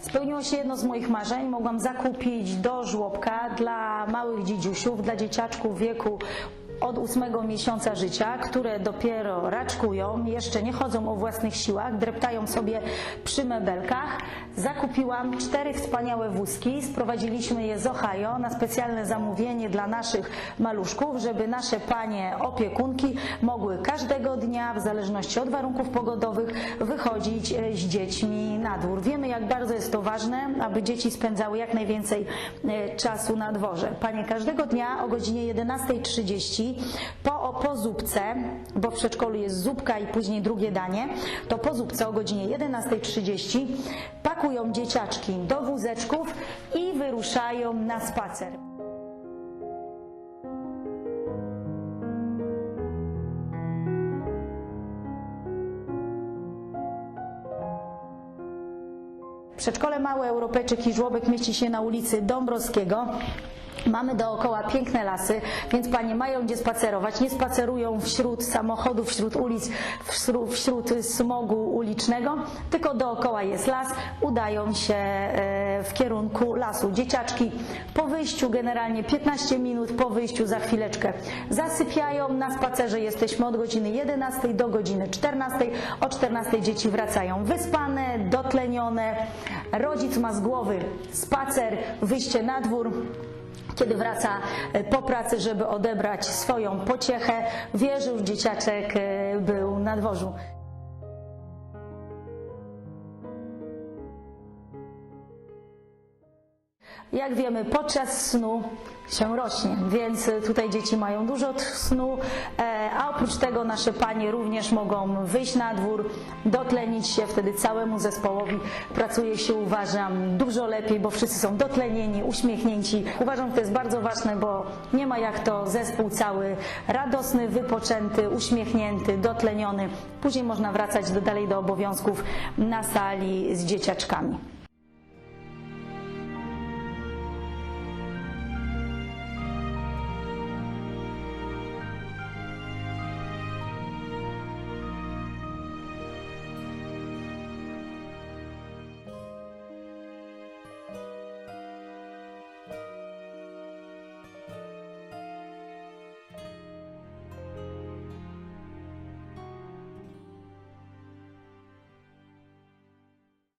Spełniło się jedno z moich marzeń. Mogłam zakupić do żłobka dla małych dzidziusiów, dla dzieciaczków w wieku od ósmego miesiąca życia, które dopiero raczkują, jeszcze nie chodzą o własnych siłach, dreptają sobie przy mebelkach. Zakupiłam cztery wspaniałe wózki, sprowadziliśmy je z Ohio na specjalne zamówienie dla naszych maluszków, żeby nasze panie opiekunki mogły każdego dnia, w zależności od warunków pogodowych, wychodzić e, z dziećmi na dwór. Wiemy, jak bardzo jest to ważne, aby dzieci spędzały jak najwięcej e, czasu na dworze. Panie każdego dnia o godzinie 11.30 po, po zupce, bo w przedszkolu jest zupka i później drugie danie, to po zupce o godzinie 11.30 pakują dzieciaczki do wózeczków i wyruszają na spacer. Przedszkole Małe Europejczyk i Żłobek mieści się na ulicy Dąbrowskiego. Mamy dookoła piękne lasy, więc panie mają gdzie spacerować. Nie spacerują wśród samochodów, wśród ulic, wśród, wśród smogu ulicznego, tylko dookoła jest las. Udają się e, w kierunku lasu. Dzieciaczki po wyjściu, generalnie 15 minut po wyjściu, za chwileczkę zasypiają. Na spacerze jesteśmy od godziny 11 do godziny 14. O 14 dzieci wracają wyspane, dotlenione. Rodzic ma z głowy spacer, wyjście na dwór kiedy wraca e, po pracy, żeby odebrać swoją pociechę, wie, że dzieciaczek e, był na dworzu. Jak wiemy, podczas snu się rośnie, więc tutaj dzieci mają dużo snu, e, a oprócz tego nasze panie również mogą wyjść na dwór, dotlenić się, wtedy całemu zespołowi pracuje się, uważam, dużo lepiej, bo wszyscy są dotlenieni, uśmiechnięci. Uważam, że to jest bardzo ważne, bo nie ma jak to zespół cały radosny, wypoczęty, uśmiechnięty, dotleniony. Później można wracać do, dalej do obowiązków na sali z dzieciaczkami.